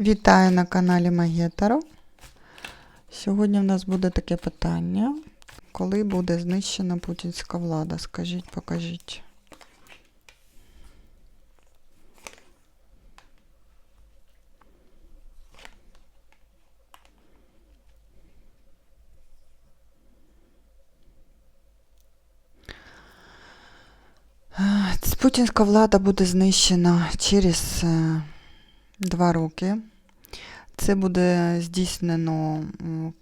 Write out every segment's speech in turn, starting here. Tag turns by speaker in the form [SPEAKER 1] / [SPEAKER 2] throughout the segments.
[SPEAKER 1] Вітаю на каналі Магія Таро. Сьогодні в нас буде таке питання. Коли буде знищена путінська влада? Скажіть, покажіть. Путінська влада буде знищена через е, два роки. Це буде здійснено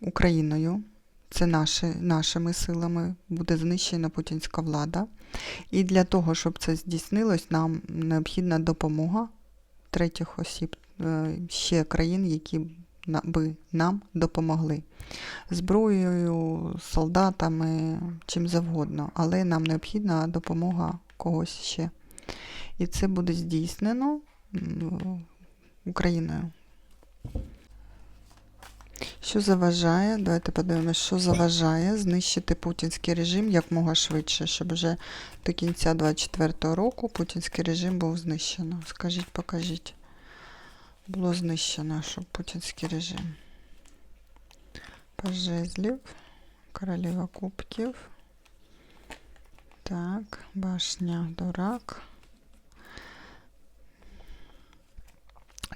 [SPEAKER 1] Україною. Це наші, нашими силами буде знищена путінська влада. І для того, щоб це здійснилось, нам необхідна допомога третіх осіб, е, ще країн, які би нам допомогли. Зброєю, солдатами, чим завгодно. Але нам необхідна допомога когось ще. І це буде здійснено Україною. Що заважає? Давайте подивимося, що заважає знищити путінський режим якмога швидше, щоб вже до кінця 24-го року путінський режим був знищено. Скажіть, покажіть. Було знищено, щоб путінський режим. Пажезлів, королева кубків. Так, башня, дурак.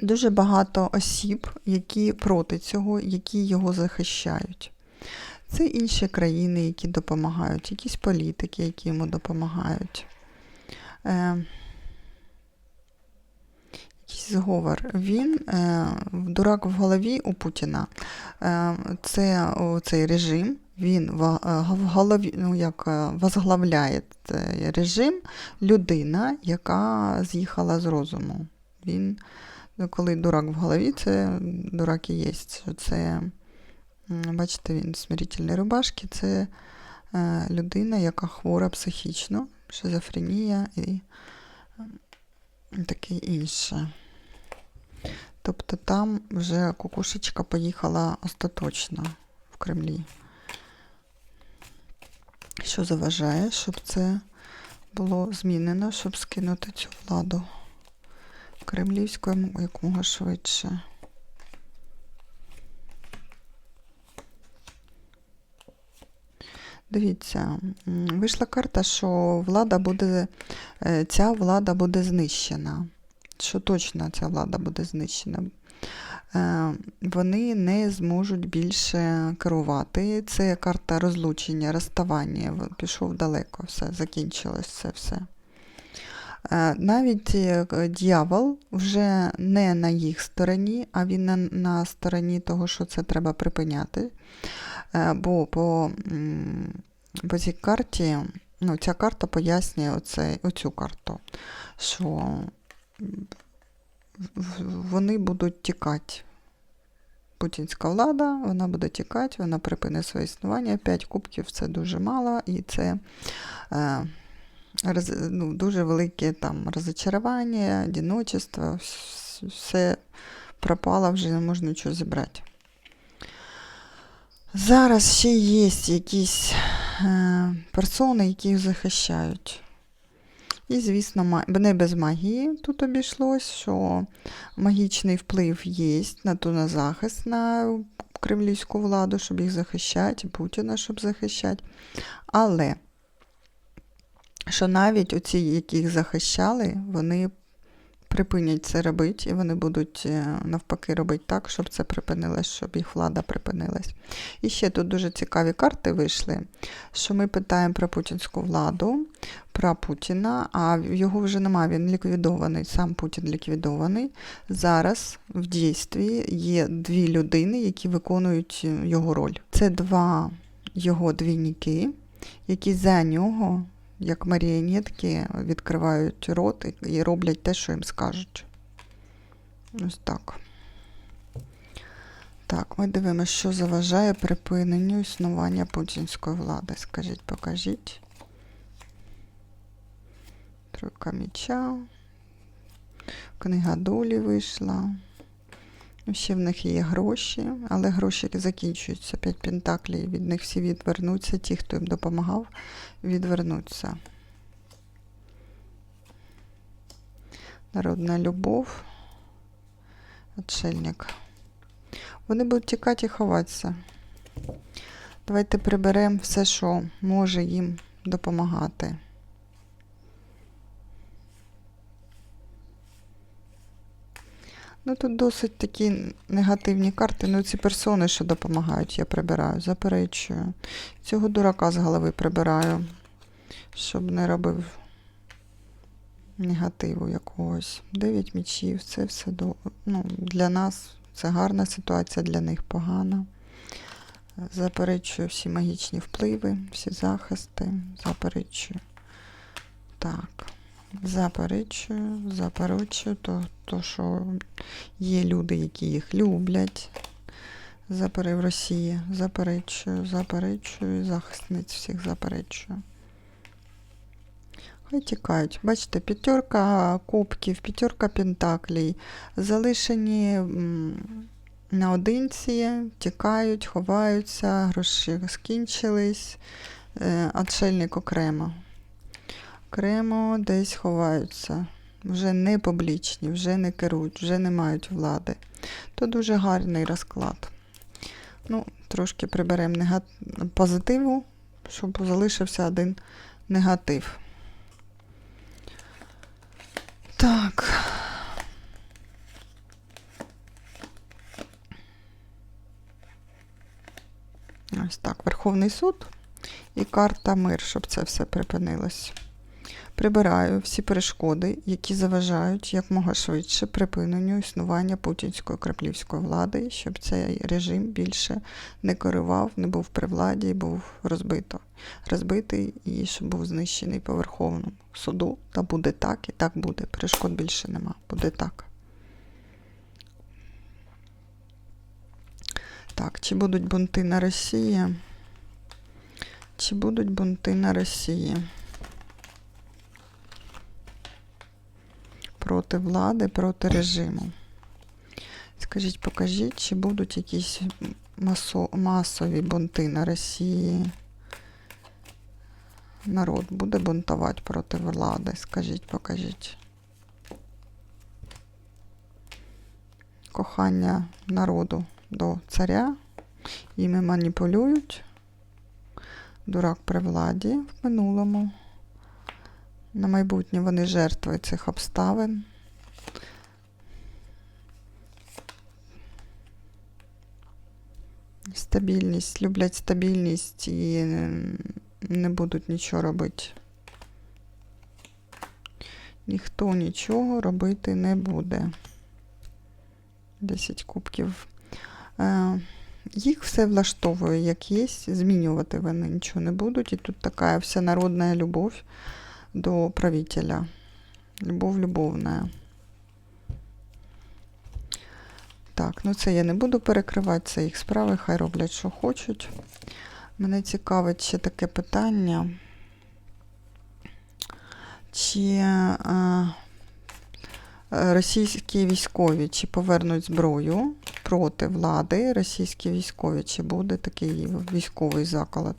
[SPEAKER 1] Дуже багато осіб, які проти цього, які його захищають. Це інші країни, які допомагають, якісь політики, які йому допомагають. Е, якийсь зговор. Він, е, дурак в голові у Путіна, е, це цей режим, він е, в голові, ну, як е, возглавляє цей режим людина, яка з'їхала з розуму. Він коли дурак в голові, це дурак і є. Це, бачите, він смирительні рубашки, це е, людина, яка хвора психічно, шизофренія і таке інше. Тобто там вже кукушечка поїхала остаточно в Кремлі. Що заважає, щоб це було змінено, щоб скинути цю владу? Кремлівською якомога швидше. Дивіться, вийшла карта, що влада буде, е, ця влада буде знищена. Що точно ця влада буде знищена. Е, Вони не зможуть більше керувати. Це карта розлучення, розставання. Пішов далеко, все, закінчилось це все. Е, Навіть е, дьявол вже не на їх стороні, а він на, стороні того, що це треба припиняти. Е, Бо по, по цій карті, ну, ця карта пояснює оце, оцю карту, що вони будуть тікати. Путінська влада, вона буде тікати, вона припинить своє існування. П'ять кубків це дуже мало, і це. Ну, дуже велике там розочарування, одиночество, все пропало, вже не можна нічого зібрати. Зараз ще є якісь е, персони, які їх захищають. І, звісно, не без магії тут обійшлось, що магічний вплив є на ту на захист на кремлівську владу, щоб їх захищати, Путіна, щоб захищати. Але що навіть оці, які їх захищали, вони припинять це робити, і вони будуть е, навпаки робити так, щоб це припинилось, щоб їх влада припинилась. І ще тут дуже цікаві карти вийшли, що ми питаємо про путінську владу, про Путіна, а його вже немає, він ліквідований, сам Путін ліквідований. Зараз в дійстві є дві людини, які виконують е, його роль. Це два його двійники, які за нього як маріонетки відкривають рот і- роблять те, що їм скажуть. Ось так. Так, ми дивимося, що заважає припиненню існування путінської влади. Скажіть, покажіть. Тройка меча. Книга долі вийшла. Ще в них є гроші, але гроші закінчуються. П'ять пентаклів. Від них всі відвернуться. Ті, хто їм допомагав, відвернуться. Народна любов. Отшельник. Вони будуть тікати і ховатися. Давайте приберемо все, що може їм допомагати. Ну, тут досить такі негативні карти. Ну, ці персони, що допомагають, я прибираю, заперечую. Цього дурака з голови прибираю, щоб не робив негативу якогось. Дев'ять мічів, це все до... ну, для нас це гарна ситуація, для них погана. Заперечую всі магічні впливи, всі захисти. Заперечую. Так. Заперечую, заперечую то, то, що є люди, які їх люблять. Запери в Росії. Заперечую, заперечую, захисниць всіх заперечую. Хай тікають. Бачите, п'ятерка кубків, п'ятерка пентаклей. Залишені наодинці, тікають, ховаються, гроші скінчились. Е, Отшельник окремо. Окремо десь ховаються. Вже не публічні, вже не керують, вже не мають влади. То дуже гарний розклад. Ну, трошки приберемо нега... позитиву, щоб залишився один негатив. Так. Ось так, Верховний суд і карта мир, щоб це все припинилось. Прибираю всі перешкоди, які заважають якмога швидше припиненню існування путінської кремлівської влади, щоб цей режим більше не керував, не був при владі і був розбито. Розбитий і щоб був знищений по Верховному суду. Та буде так, і так буде. Перешкод більше нема. Буде так. Так, чи будуть бунти на Росії? Чи будуть бунти на Росії? Проти влади, проти режиму. Скажіть, покажіть, чи будуть якісь масо, масові бунти на Росії? Народ буде бунтувати проти влади? Скажіть, покажіть. Кохання народу до царя. Іми маніпулюють. Дурак при владі в минулому. На майбутнє вони жертви цих обставин. Стабільність, люблять стабільність і не будуть нічого робити. Ніхто нічого робити не буде. 10 кубків. Е, їх все влаштовує, як є, змінювати вони нічого не будуть. І тут така вся народна любов до правителя. Любов любовна. Так, ну це я не буду перекривати, це їх справи, хай роблять, що хочуть. Мене цікавить ще таке питання. Чи а, російські військові чи повернуть зброю проти влади, російські військові, чи буде такий військовий заколот?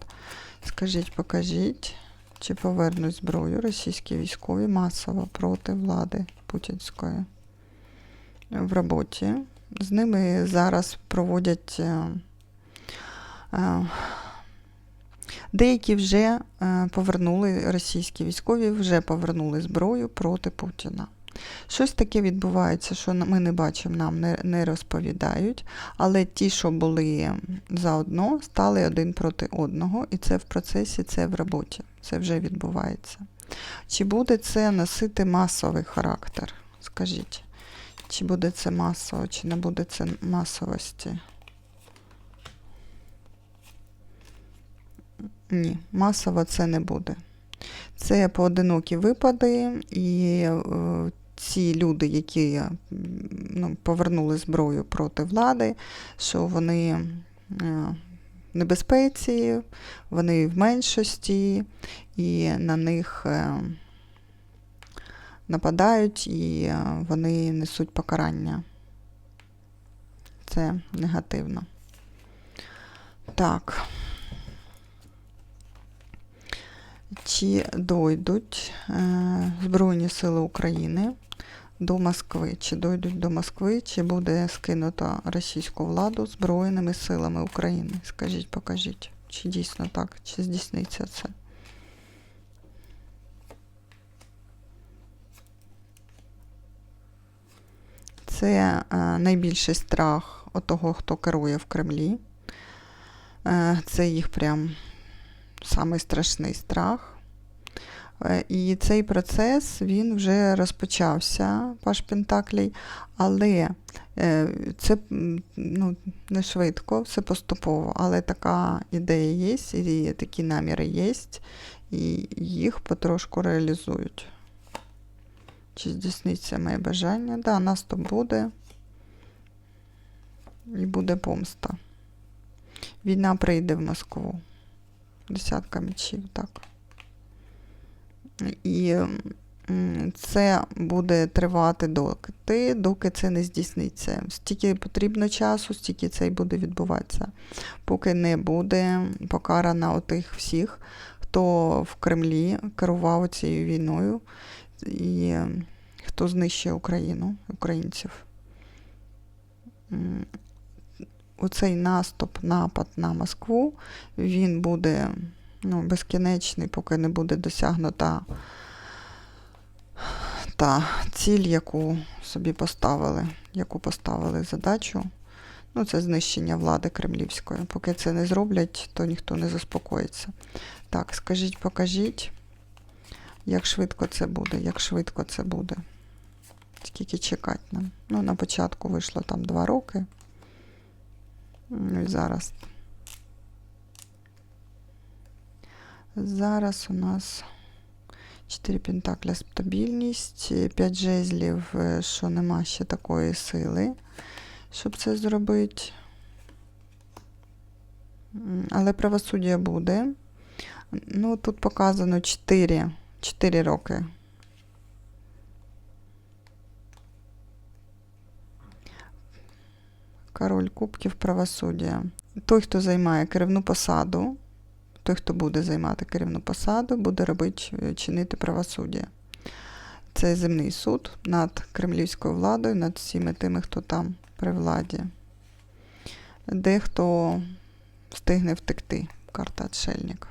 [SPEAKER 1] Скажіть, покажіть. Чи повернуть зброю російські військові масово проти влади путінської в роботі? З ними зараз проводять е, е, деякі вже е, повернули російські військові, вже повернули зброю проти Путіна. Щось таке відбувається, що ми не бачимо, нам не, розповідають. Але ті, що були заодно, стали один проти одного, і це в процесі, це в роботі. Це вже відбувається. Чи буде це носити масовий характер? Скажіть, чи буде це масово, чи не буде це масовості? Ні, масово це не буде. Це поодинокі випади, і е, ці люди, які ну, повернули зброю проти влади, що вони е, в небезпеці, вони в меншості, і на них е, нападають, і е, вони несуть покарання. Це негативно. Так. Чи дойдуть е, Збройні Сили України до Москви. Чи дойдуть до Москви, чи буде скинуто російську владу Збройними силами України? Скажіть, покажіть, чи дійсно так, чи здійсниться це? Це е, найбільший страх того, хто керує в Кремлі. Е, це їх прям самий страшний страх. Е, І цей процес він вже розпочався, Паш Пентаклій, але е, це ну, не швидко, все поступово, але така ідея є, і такі наміри є, і їх потрошку реалізують. Чи здійсниться моє бажання? Да, наступ буде. І буде помста. Війна прийде в Москву. Десятка мечів, так. І це буде тривати доки, доки це не здійсниться. Стільки потрібно часу, стільки це і буде відбуватися. Поки не буде покарана отих всіх, хто в Кремлі керував цією війною і хто знищує Україну, українців. Оцей наступ, напад на Москву, він буде ну, безкінечний, поки не буде досягнута та ціль, яку собі поставили, яку поставили задачу. Ну, це знищення влади кремлівської. Поки це не зроблять, то ніхто не заспокоїться. Так, скажіть, покажіть, як швидко це буде, як швидко це буде. Скільки чекати нам? Ну, на початку вийшло там два роки. Ну і зараз. Зараз у нас 4 пентакля стабільність, 5 жезлів, е, що нема ще такої сили, щоб це зробити. Але правосуддя буде. Ну, тут показано 4, 4 роки. Король кубків правосуддя. Той, хто займає керівну посаду, той, хто буде займати керівну посаду, буде робити, чинити правосуддя. Це земний суд над кремлівською владою, над всіми тими, хто там при владі. Дехто встигне втекти. Карта Отшельник.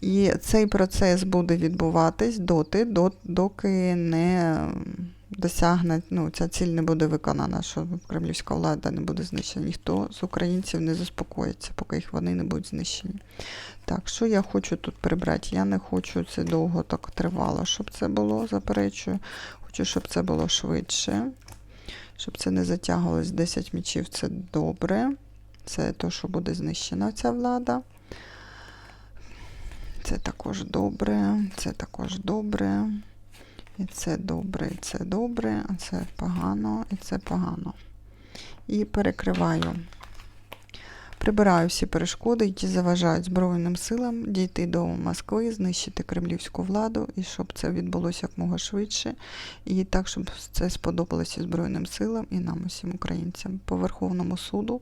[SPEAKER 1] І цей процес буде відбуватись доти, доки не досягне, ну, ця ціль не буде виконана, що кремлівська влада не буде знищена. Ніхто з українців не заспокоїться, поки їх вони не будуть знищені. Так, що я хочу тут прибрати? Я не хочу це довго так тривало, щоб це було, заперечую. Хочу, щоб це було швидше, щоб це не затягувалось 10 мічів, це добре. Це то, що буде знищена ця влада. Це також добре, це також добре. І це добре, і це добре, а це погано, і це погано. І перекриваю. Прибираю всі перешкоди, які заважають Збройним силам дійти до Москви, знищити кремлівську владу, і щоб це відбулося якмога швидше. І так, щоб це сподобалося Збройним силам і нам, усім українцям, по Верховному суду.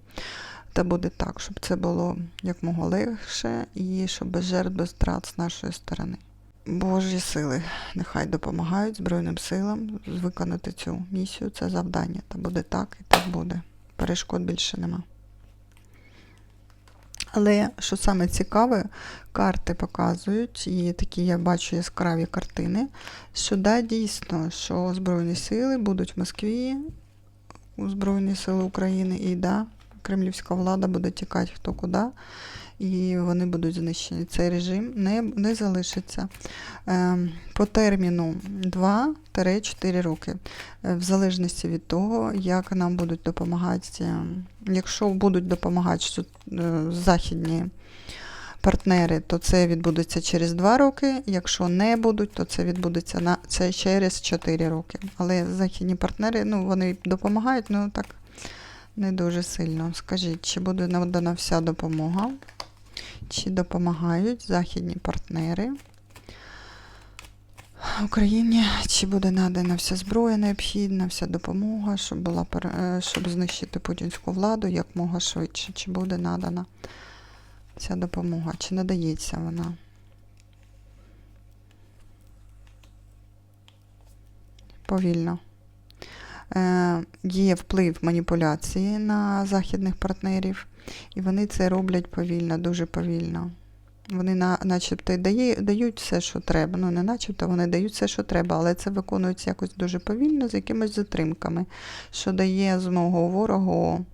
[SPEAKER 1] Та буде так, щоб це було якмога легше і щоб без жертв, без втрат з нашої сторони. Божі сили нехай допомагають Збройним силам виконати цю місію, це завдання. Та буде так і так буде. Перешкод більше нема. Але що саме цікаве, карти показують, і такі я бачу яскраві картини, що да, дійсно, що Збройні сили будуть в Москві, у Збройні сили України, і да, кремлівська влада буде тікати хто куди, і вони будуть знищені. Цей режим не, не залишиться. Ем, По терміну 2-4 роки, Е, в залежності від того, як нам будуть допомагати, е, якщо будуть допомагати е, західні партнери, то це відбудеться через 2 роки. Якщо не будуть, то це відбудеться на це через 4 роки. Але західні партнери, ну вони допомагають, ну так не дуже сильно. Скажіть, чи буде надана вся допомога? Чи допомагають західні партнери Україні? Чи буде надана вся зброя необхідна, вся допомога, щоб була е, щоб знищити путінську владу якмога швидше? Чи буде надана ця допомога? Чи надається вона? повільно. Е, є вплив маніпуляції на західних партнерів, і вони це роблять повільно, дуже повільно. Вони на, начебто дають все, що треба. Ну, не начебто, вони дають все, що треба, але це виконується якось дуже повільно, з якимись затримками, що дає змогу ворогу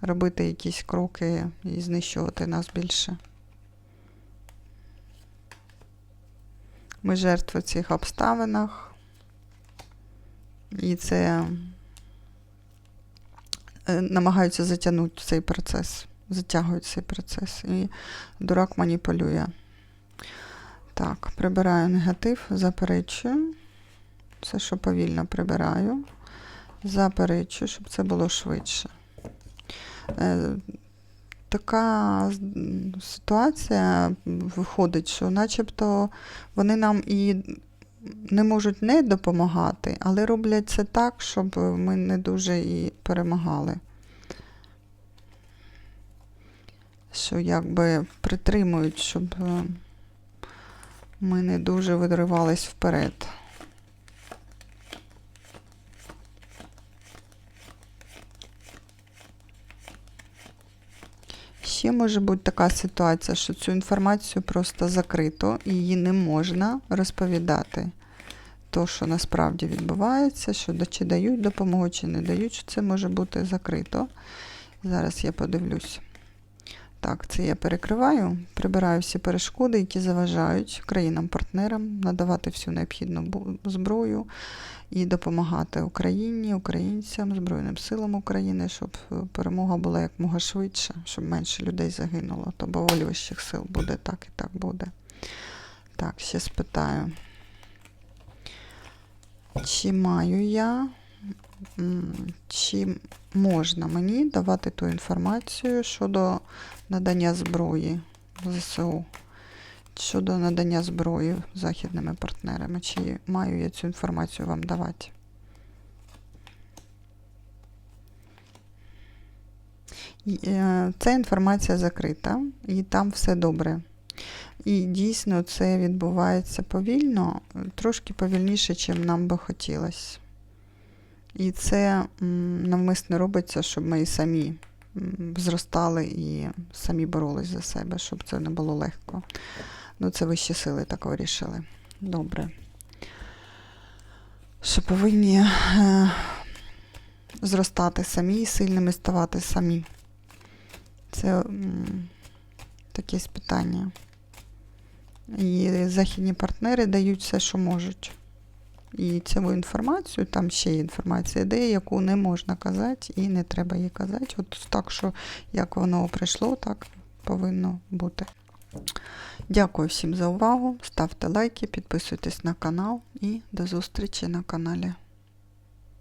[SPEAKER 1] робити якісь кроки і знищувати нас більше. Ми жертви в цих обставинах. І це намагаються затягнути цей процес. Затягують цей процес. І дурак маніпулює. Так, прибираю негатив, заперечую. Все, що повільно прибираю. Заперечую, щоб це було швидше. Е, така ситуація виходить, що начебто вони нам і не можуть не допомагати, але роблять це так, щоб ми не дуже і перемагали. Що якби притримують, щоб е, ми не дуже видривались вперед. Ще може бути така ситуація, що цю інформацію просто закрито і її не можна розповідати. То, що насправді відбувається, що чи дають допомогу, чи не дають, що це може бути закрито. Зараз я подивлюсь. Так, це я перекриваю, прибираю всі перешкоди, які заважають країнам-партнерам надавати всю необхідну зброю і допомагати Україні, українцям, Збройним силам України, щоб е, перемога була якмога швидше, щоб менше людей загинуло. То бо сил буде так і так буде. Так, ще спитаю. Чи маю я, чи можна мені давати ту інформацію щодо надання зброї ЗСУ? Щодо надання зброї західними партнерами, чи маю я цю інформацію вам давати? Е, Ця інформація закрита, і там все добре. І дійсно це відбувається повільно, трошки повільніше, чим нам би хотілося. І це навмисно робиться, щоб ми і самі зростали і самі боролись за себе, щоб це не було легко. Ну, це вищі сили так вирішили. Добре. Що повинні е, зростати самі і сильними ставати самі. Це таке питання. І західні партнери дають все, що можуть. І цю інформацію, там ще є інформація, де яку не можна казати, і не треба її казати. От так, що як воно прийшло, так повинно бути. Дякую всім за увагу. Ставте лайки, підписуйтесь на канал і до зустрічі на каналі.